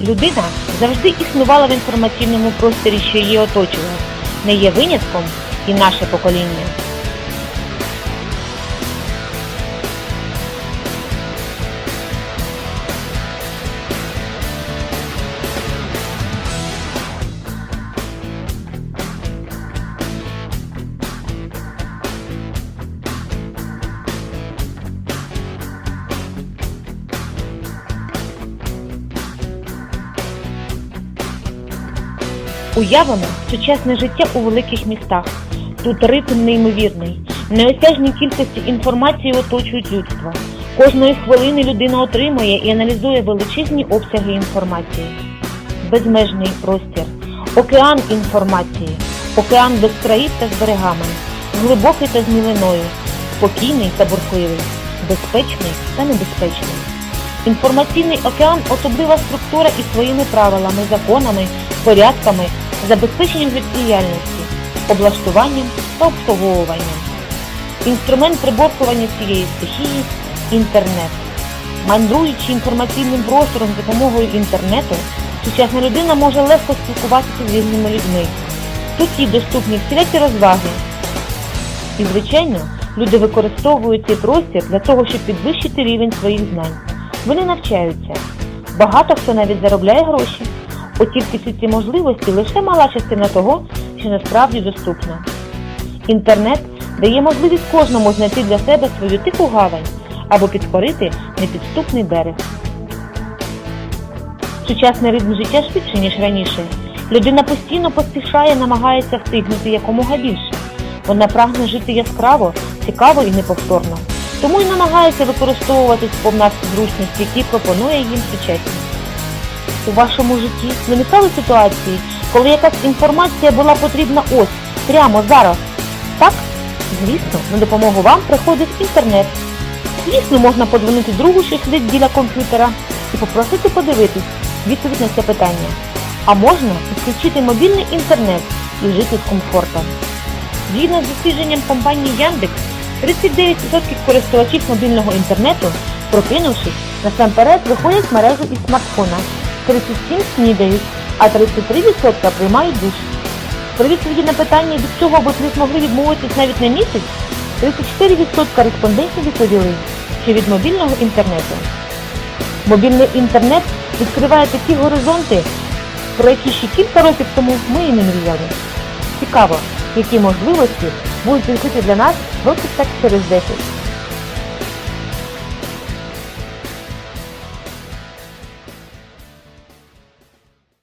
Людина завжди існувала в інформаційному просторі, що її оточував. Не є винятком і наше покоління. Уявимо сучасне життя у великих містах. Тут ритм неймовірний. Неосяжні кількості інформації оточують людство. Кожної хвилини людина отримує і аналізує величезні обсяги інформації. Безмежний простір, океан інформації, океан без країв та з берегами, глибокий та з мілиною, спокійний та бурхливий, безпечний та небезпечний. Інформаційний океан особлива структура із своїми правилами, законами, порядками, забезпеченням життєдіяльності, облаштуванням та обслуговуванням. Інструмент приборкування цієї стихії інтернет. Мандруючи інформаційним простором з допомогою інтернету, сучасна людина може легко спілкуватися з різними людьми. Тут їй доступні всілякі розваги. І, звичайно, люди використовують цей простір для того, щоб підвищити рівень своїх знань. Вони навчаються. Багато хто навіть заробляє гроші. От тільки всі ці можливості лише мала частина того, що насправді доступно. Інтернет дає можливість кожному знайти для себе свою тиху гавань або підкорити непідступний берег. Сучасний ритм життя швидше, ніж раніше. Людина постійно поспішає, намагається встигнути якомога більше. Вона прагне жити яскраво, цікаво і неповторно. Тому і намагається використовувати сповна зручності, які пропонує їм сучасність. У вашому житті виникали ситуації, коли якась інформація була потрібна ось, прямо зараз. Так? Звісно, на допомогу вам приходить інтернет. Звісно, можна подзвонити другу, що сидить біля комп'ютера, і попросити подивитись відповідь на це питання. А можна підключити мобільний інтернет і жити з комфортом. Згідно з дослідженням компанії Яндекс, 39% користувачів мобільного інтернету, прокинувшись, насамперед виходять в мережу із смартфона, 37 снідають, а 33% приймають душ. При відповіді на питання, від чого ви змогли відмовитись навіть на місяць, 34% респондентів відповіли, що від мобільного інтернету. Мобільний інтернет відкриває такі горизонти, про які ще кілька років тому ми і не мріяли. Цікаво, які можливості будуть відкриті для нас років так через 10.